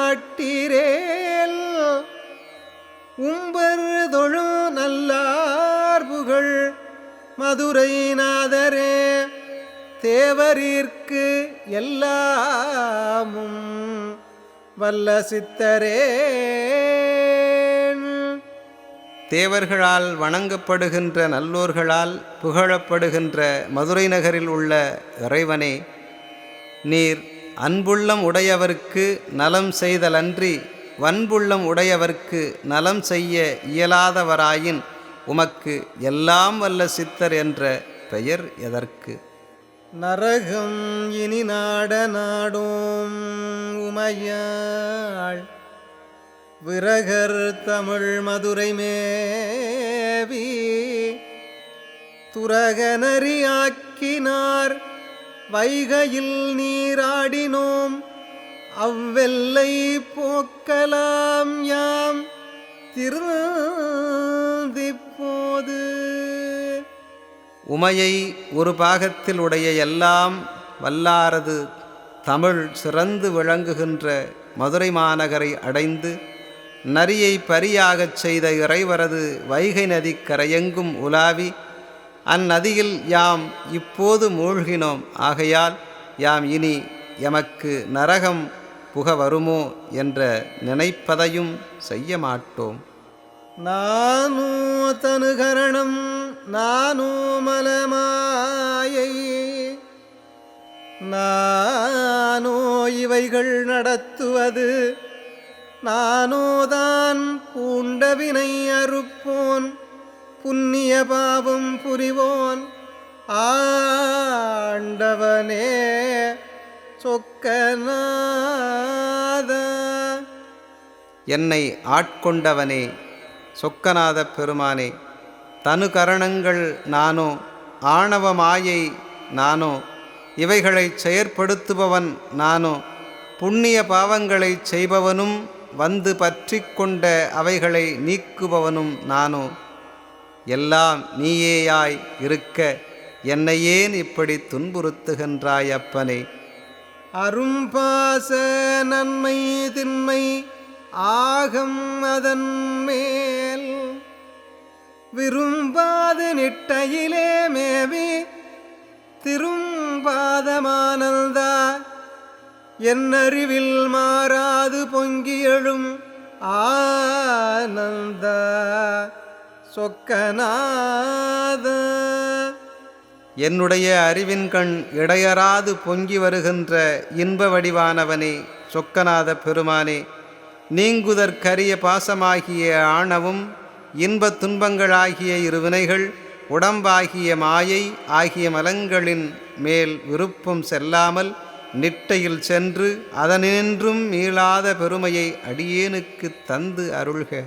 புரிய உம்பர் தொழும் நல்லார் புகழ் மதுரை நாதரே தேவரீர்க்கு எல்லாமும் வல்ல சித்தரே தேவர்களால் வணங்கப்படுகின்ற நல்லோர்களால் புகழப்படுகின்ற மதுரை நகரில் உள்ள இறைவனே நீர் அன்புள்ளம் உடையவர்க்கு நலம் செய்தலன்றி வன்புள்ளம் உடையவர்க்கு நலம் செய்ய இயலாதவராயின் உமக்கு எல்லாம் வல்ல சித்தர் என்ற பெயர் எதற்கு? நரகம் இனி நாட நாடோம் உமையாள். விரகர் தமிழ் மதுரை மேவி. துரகனறியாக்கினார் வைகையில் நீராடினோம். அவ்வெல்லை போக்கலாம் யாம். திருந்திப்போது. உமையை ஒரு பாகத்தில் உடைய எல்லாம் வல்லாரது தமிழ் சிறந்து விளங்குகின்ற மதுரை மாநகரை அடைந்து நரியை பரியாகச் செய்த இறைவரது வைகை நதிக்கரையெங்கும் உலாவி அந்நதியில் யாம் இப்போது மூழ்கினோம். ஆகையால் யாம் இனி எமக்கு நரகம் புக வருமோ என்ற நினைப்பதையும் செய்ய மாட்டோம். நானோ தனுகரணம் நானோ மலமாயை நானோ இவைகள் நடத்துவது நானோதான் பூண்டவினை அறுப்போன். புண்ணிய பாவம் புரிவோன் ஆண்டவனே சொக்கநாத. என்னை ஆட்கொண்டவனே சொக்கநாத பெருமானே தனு கரணங்கள் நானோ ஆணவ மாயை நானோ இவைகளை செயற்படுத்துபவன் நானோ புண்ணிய பாவங்களை செய்பவனும் வந்து பற்றி கொண்ட அவைகளை நீக்குபவனும் நானோ. எல்லாம் நீயேயாய் இருக்க என்னை ஏன் இப்படி துன்புறுத்துகின்றாய் அப்பனே? அரும்பாச நன்மை திண்மை ஆகம் அதன் மேல். விரும்பாது நிட்டையிலே மேவி திரும்பாதமானந்தா. என்னறிவில் மாறாது பொங்கியழும் ஆனந்தா. சொக்கநாத. என்னுடைய அறிவின் கண் இடையறாது பொங்கி வருகின்ற இன்ப வடிவானவனே சொக்கநாத பெருமானே நீங்குதற்கரிய பாசமாகிய ஆணவும் இன்பத் துன்பங்களாகிய இருவினைகள் உடம்பாகிய மாயை ஆகிய மலங்களின் மேல் விருப்பம் செல்லாமல் நிட்டையில் சென்று அதனின்றும் மீளாத பெருமையை அடியேனுக்கு தந்து அருள்க.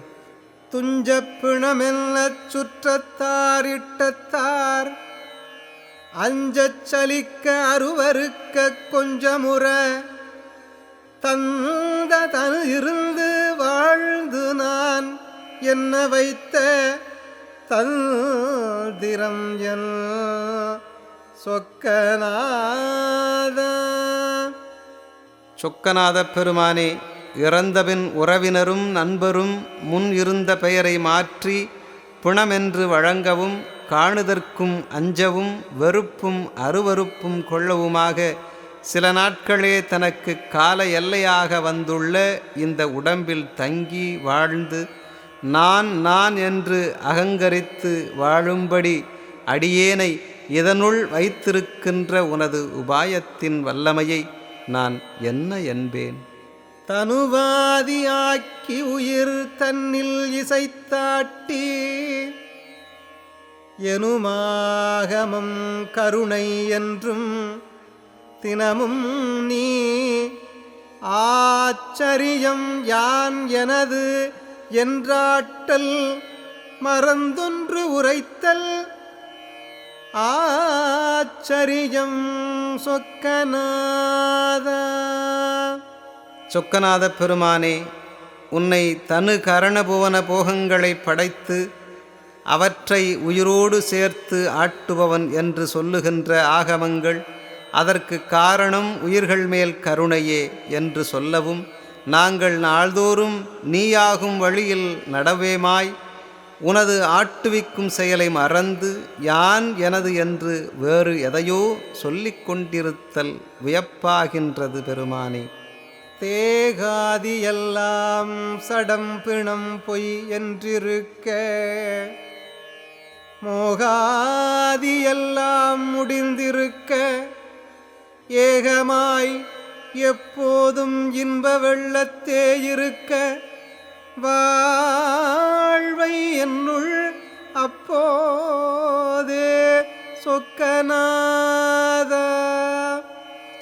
துஞ்சப்பிணமெல்லச் சுற்றத்தாரிட்டத்தார். அஞ்சச் சலிக்க அருவருக்க கொஞ்சமுற தந்த தனு இருந்து வாழ்ந்து நான் என்ன வைத்த தந்திரம் என் சொக்கநாதா. சொக்கநாத பெருமானே இறந்தபின் உறவினரும் நண்பரும் முன் இருந்த பெயரை மாற்றி பிணமென்று வழங்கவும் காணுதற்கும் அஞ்சவும் வெறுப்பும் அருவருப்பும் கொள்ளவுமாக சில நாட்களே தனக்கு கால எல்லையாக வந்துள்ள இந்த உடம்பில் தங்கி வாழ்ந்து நான் நான் என்று அகங்கரித்து வாழும்படி அடியேனை இதனுள் வைத்திருக்கின்ற உனது உபாயத்தின் வல்லமையை நான் என்ன என்பேன்? தனுவாதியாக்கி உயிர் தன்னில் இசைத்தாட்டி எனுமாகமம் கருணை என்றும் தினமும் நீ ஆச்சரியம் யான் எனது என்றாட்டல் மறந்தொன்று உரைத்தல். ஆச்சரியம் சொக்கநாதா. சொக்கநாத பெருமானே உன்னை தனு கரணபுவன போகங்களை படைத்து அவற்றை உயிரோடு சேர்த்து ஆட்டுபவன் என்று சொல்லுகின்ற ஆகமங்கள் அதற்கு காரணம் உயிர்கள் மேல் கருணையே என்று சொல்லவும் நாங்கள் நாள்தோறும் நீயாகும் வழியில் நடவேமாய் உனது ஆட்டுவிக்கும் செயலை மறந்து யான் எனது என்று வேறு எதையோ சொல்லிக் கொண்டிருத்தல் வியப்பாகின்றது பெருமானே. தேகாதியெல்லாம் சடம் பிணம் பொய் என்றிருக்க. மோகாதியெல்லாம் முடிந்திருக்க. ஏகமாய் எப்போதும் இன்ப வெள்ளத்தே இருக்க. வாழ்வை என்னுள் அப்போதே சொக்கநாத.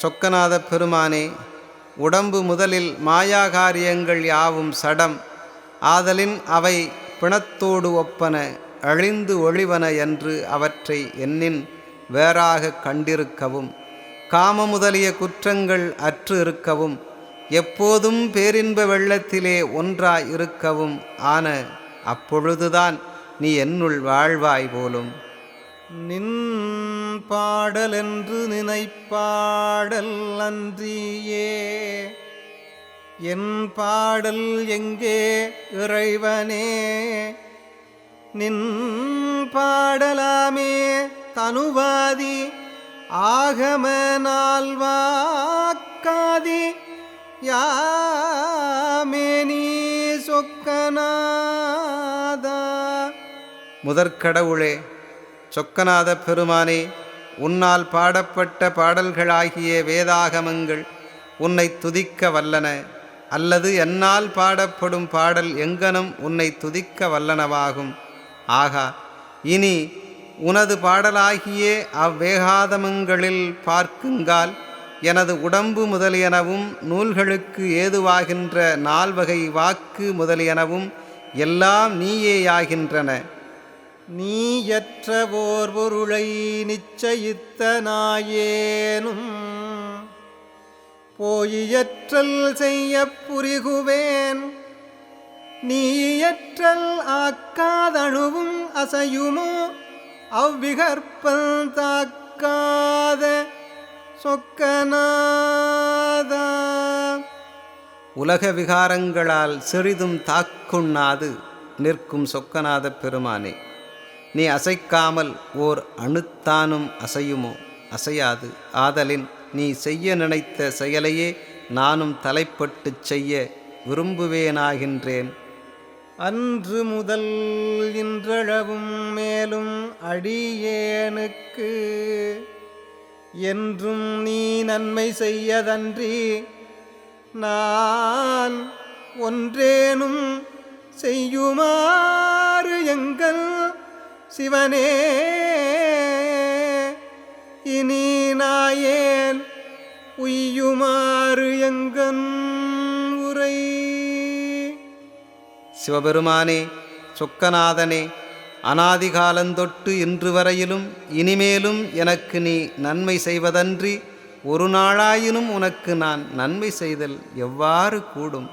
சொக்கநாத பெருமானே உடம்பு முதலில் மாயாகாரியங்கள் யாவும் சடம். ஆதலின் அவை பிணத்தோடு ஒப்பன அழிந்து ஒழிவன என்று அவற்றை எண்ணின் வேறாக கண்டிருக்கவும். காம முதலிய குற்றங்கள் அற்று இருக்கவும். எப்போதும் பேரின்ப வெள்ளத்திலே ஒன்றாய் இருக்கவும் ஆன அப்பொழுதுதான் நீ என்னுள் வாழ்வாய் போலும். நின் பாடல் என்று நினைப்பாடல் அன்றியே. என் பாடல் எங்கே இறைவனே? நின் பாடலாமே தனுவாதி ஆகம நால்வாக்காதி யாமே சொக்கநாதா. முதற்கடவுளே சொக்கநாத பெருமானே உன்னால் பாடப்பட்ட பாடல்களாகிய வேதாகமங்கள் உன்னை துதிக்க வல்லன அல்லது என்னால் பாடப்படும் பாடல் எங்கனும் உன்னை துதிக்க வல்லனவாகும். ஆகா இனி உனது பாடலாகிய அவ்வேகாதமங்களில் பார்க்குங்கால் எனது உடம்பு முதலியனவும் நூல்களுக்கு ஏதுவாகின்ற நால்வகை வாக்கு முதலியனவும் எல்லாம் நீயேயாகின்றன. நீயற்றவோர் பொருளை நிச்சயித்த நாயேனும் போயியற்றல் செய்ய புரிகுவேன். நீயற்றல் ஆக்காதணுவும் அசையுமோ? அவ்விகற்பல் தாக்காத சொக்கநாதா. உலக விகாரங்களால் சிறிதும் தாக்குண்ணாது நிற்கும் சொக்கநாத பெருமானே. நீ அசைக்காமல் ஓர் அணுத்தானும் அசையுமோ? அசையாது. ஆதலின் நீ செய்ய நினைத்த செயலையே நானும் தலைப்பட்டுச் செய்ய விரும்புவேனாகின்றேன். அன்று முதல் இன்றளவும் மேலும் அடியேனுக்கு என்றும் நீ நன்மை செய்யதன்றி நான் ஒன்றேனும் செய்யுமாறு எங்கள் சிவனே இனி நாயேன் உய்யுமாறு எங்கன் உரை? சிவபெருமானே சொக்கநாதனே அனாதிகாலந்தொட்டு இன்று வரையிலும் இனிமேலும் எனக்கு நீ நன்மை செய்வதன்றி ஒரு நாளாயினும் உனக்கு நான் நன்மை செய்தல் எவ்வாறு கூடும்?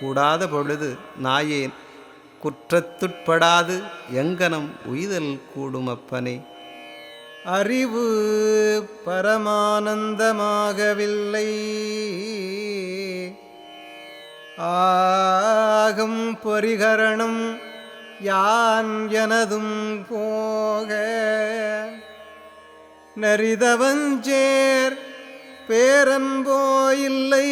கூடாத பொழுது நாயேன் குற்றத்துட்படாது எங்கனம் உய்தல் கூடும் அப்பனே அறிவு பரமானந்தமாகவில்லை. ஆகும் பரிகரணம் யான் எனதும் போக. நரிதவஞ்சேர் பேரன்போயில்லை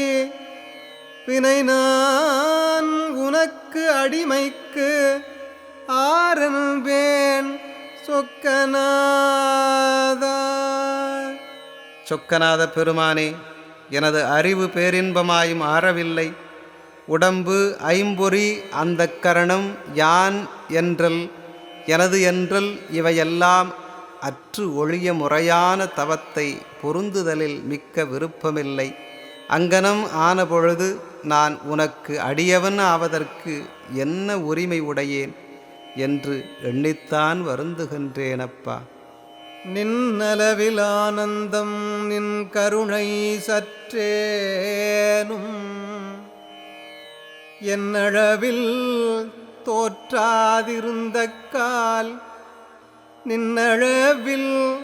பிணை நான் உனக்கு அடிமைக்கு ஆரன்பேன் சொக்கநாதா. சொக்கநாத பெருமானே எனது அறிவு பேரின்பமாயும் ஆறவில்லை. உடம்பு ஐம்பொறி அந்த கரணம் யான் என்றல் எனது என்றல் இவையெல்லாம் அற்று ஒழிய முறையான தவத்தை பொருந்துதலில் மிக்க விருப்பமில்லை. அங்கனம் ஆன பொழுது நான் உனக்கு அடியவன் ஆவதற்கு என்ன உரிமை உடையேன் என்று எண்ணித்தான் வருந்துகின்றேனப்பா. நின்னளவில் ஆனந்தம் நின் கருணை சற்றேனும். என்னழவில் தோற்றாதிருந்த கால் நின்னழவில்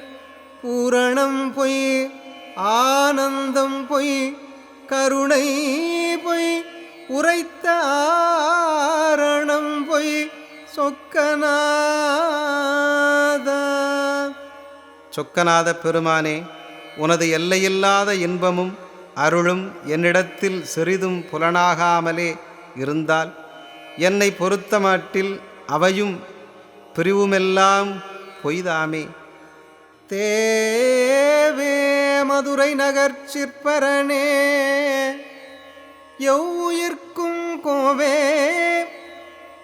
பூரணம் பொய் ஆனந்தம் பொய் கருணை பொய் உரைத்த ஆரணம் பொய் சொக்கநாதா. சொக்கநாத பெருமானே உனது எல்லையில்லாத இன்பமும் அருளும் என்னிடத்தில் சிறிதும் புலனாகாமலே இருந்தால் என்னை பொறுத்தமட்டில் அவையும் பிரிவுமெல்லாம் பொய்தாமே. தேவே மதுரை நகர் சிற்பரனே எவ்வுயிர்க்கும் கோவே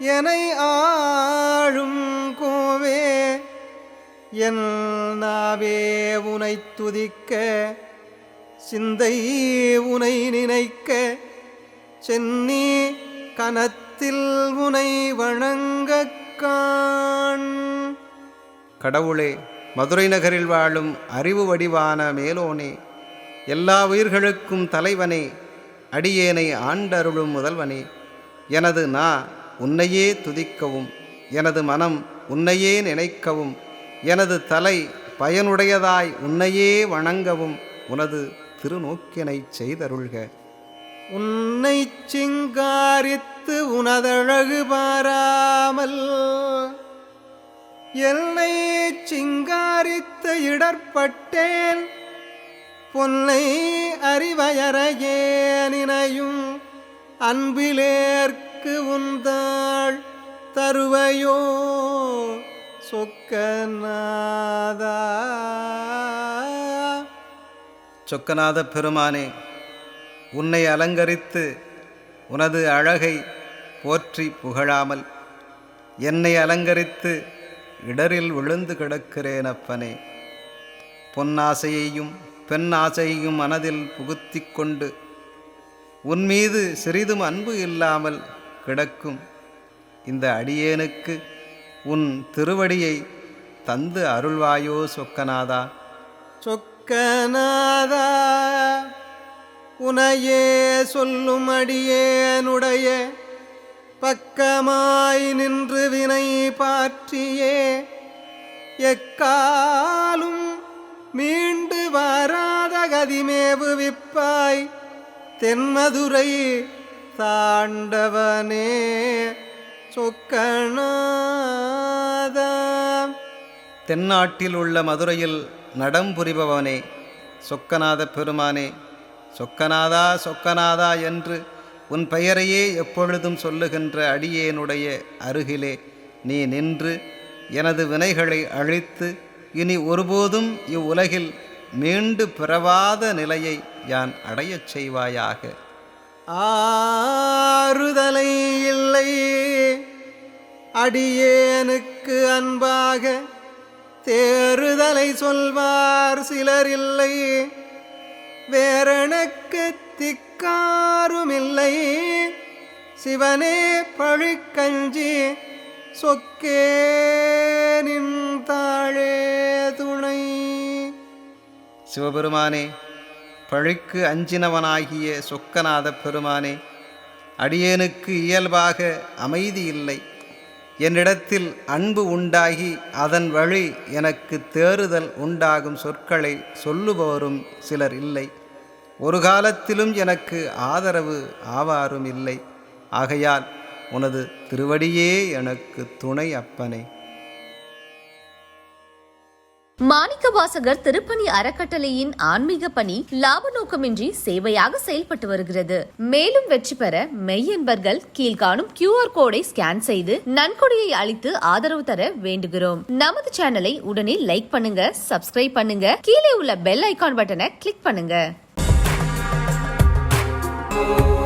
எனை ஆளும் கோவே என் நாவே உனை துதிக்க சிந்தை உனை நினைக்க சென்னி கனத்தில் உனை வணங்க காண். கடவுளே மதுரை நகரில் வாழும் அறிவு வடிவான மேலோனே எல்லா உயிர்களுக்கும் தலைவனே அடியேனை ஆண்டருளும் முதல்வனே எனது நா உன்னையே துதிக்கவும் எனது மனம் உன்னையே நினைக்கவும் எனது தலை பயனுடையதாய் உன்னையே வணங்கவும் உனது திருநோக்கினைச் செய்தருள்க. உன்னை சிங்காரித்து உனதழகு பாராமல் என்னை சிங்காரித்து இடர்பட்டேன். பொன்னை அறிவயறையேனினையும் அன்பிலேற்கு உந்தாள் தருவையோ சொக்கநாதா. சொக்கநாத பெருமானே உன்னை அலங்கரித்து உனது அழகை போற்றி புகழாமல் என்னை அலங்கரித்து இடரில் விழுந்து கிடக்கிறேன் அப்பனே பொன்னாசையையும் பெண் ஆசையையும் மனதில் புகுத்தி கொண்டு உன் மீது சிறிதும் அன்பு இல்லாமல் கிடக்கும் இந்த அடியேனுக்கு உன் திருவடியை தந்து அருள்வாயோ சொக்கநாதா? சொக்கநாதா உனையே சொல்லும் அடியேனுடைய பக்கமாய் நின்று வினை பாற்றியே எக்காலும் மீண்டு வராத கதிமேவு விப்பாய் தென்மதுரை தாண்டவனே சொக்கநாதா. தென்னாட்டில் உள்ள மதுரையில் நடம்புரிபவனே சொக்கநாத பெருமானே சொக்கநாதா சொக்கநாதா என்று உன் பெயரையே எப்பொழுதும் சொல்லுகின்ற அடியேனுடைய அருகிலே நீ நின்று எனது வினைகளை அழித்து இனி ஒருபோதும் இவ்வுலகில் மீண்டு பிறவாத நிலையை யான் அடையச் செய்வாயாக? ஆறுதலை இல்லை. அடியேனுக்கு அன்பாக தேறுதலை சொல்வார் சிலர் இல்லை. திக் திக்காருமில்லை சிவனே பழிக்கஞ்சி சொக்கே தாழே துணை. சிவபெருமானே பழிக்கு அஞ்சினவனாகிய சொக்கநாத பெருமானே அடியேனுக்கு இயல்பாக அமைதி இல்லை. என்னிடத்தில் அன்பு உண்டாகி அதன் வழி எனக்கு தேறுதல் உண்டாகும் சொற்களை சொல்லுபவரும் சிலர் இல்லை. ஒரு காலத்திலும் எனக்கு ஆதரவு ஆவாரும் இல்லை. ஆகையால் உனது திருவடியே எனக்கு துணை அப்பனே. மாணிக்கவாசகர் திருப்பணி அறக்கட்டளையின் ஆன்மீக பணி லாப நோக்கமின்றி சேவையாக செயல்பட்டு வருகிறது. மேலும் வெற்றி பெற மெய்யன்பர்கள் கீழ்காணும் கியூஆர் கோடை ஸ்கேன் செய்து நன்கொடையை அளித்து ஆதரவு தர வேண்டுகிறோம். நமது சேனலை உடனே லைக் பண்ணுங்க சப்ஸ்கிரைப் பண்ணுங்க கீழே உள்ள பெல் ஐகான் பட்டனை கிளிக் பண்ணுங்க. you.